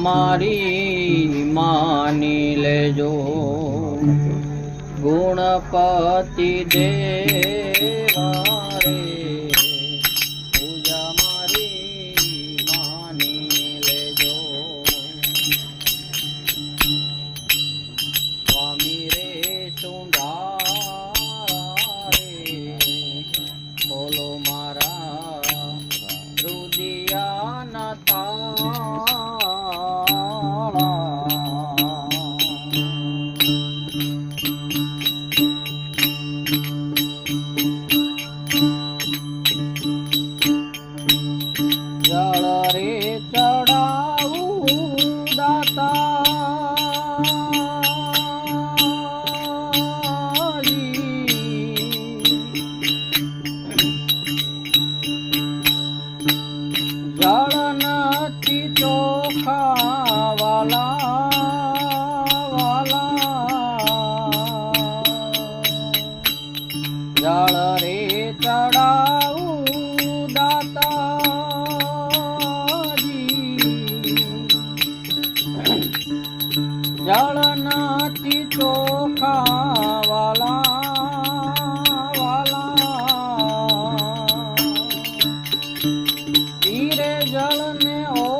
અમારી માની લેજો. ગુણપતિ દે ધીરે જળને ઓ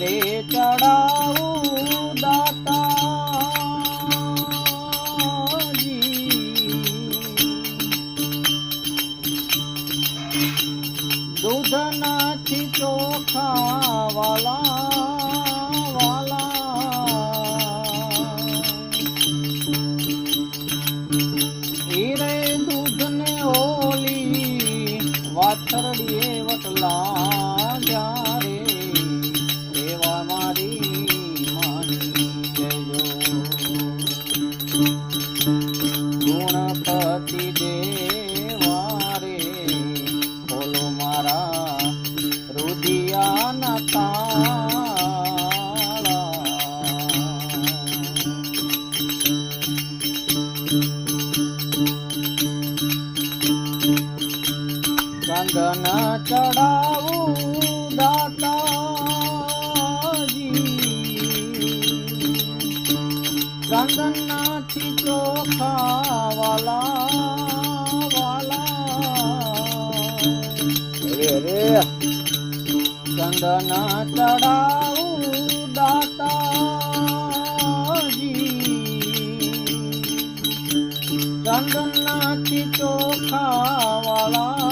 રે ચડા ચંદનાથી ચોખા વાળા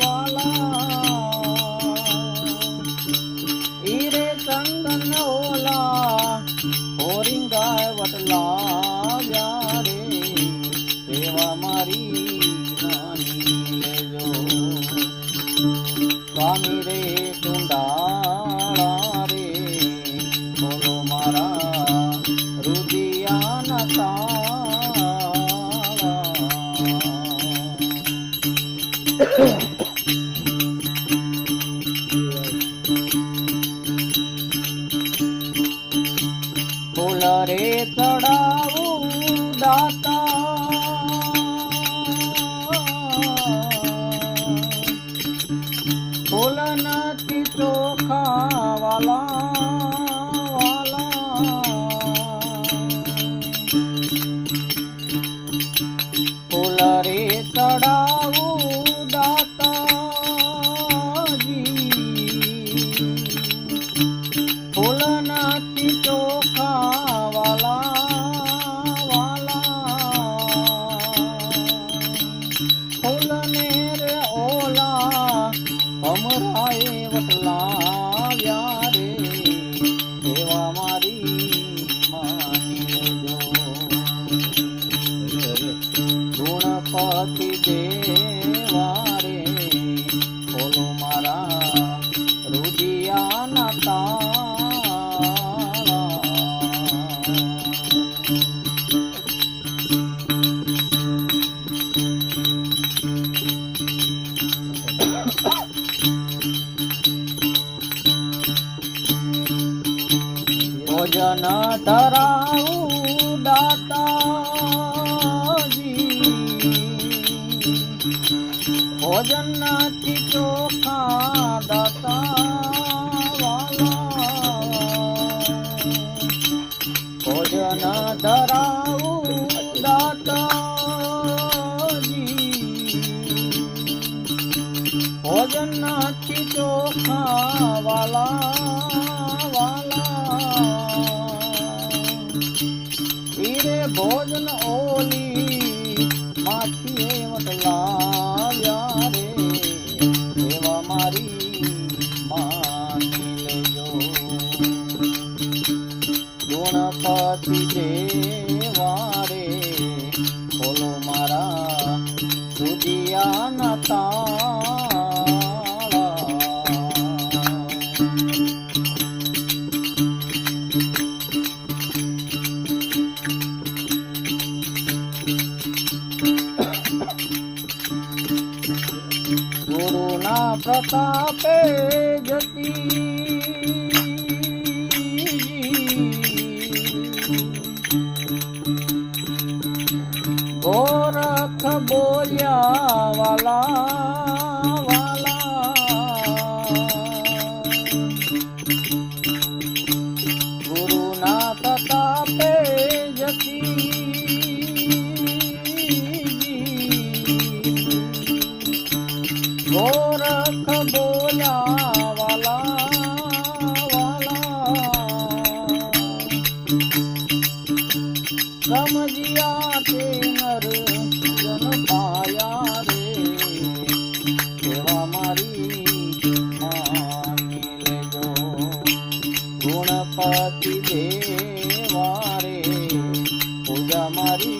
વાલા. હીરે ચંદન ઓ রে ছড়া ધરાવું દાતાજી ભોજન નથી ચોખા દાતા ભોજન ધરાવું દાતાજી ભોજન નથી ચોખા વાલા ભોજન ઓલી માથી વટલાવ્યા રે એવા મારી માની લેજો ગુણપતિ દેવા રે બોલો મારા સુધિયા તાળા પ્રતાપે જતી ગોરખ બોલ્યા વાલા સમજ્યા તે નર જન પાયા રે એવા મારી લેજો ગુણપતિ દેવા રે પૂજા મારી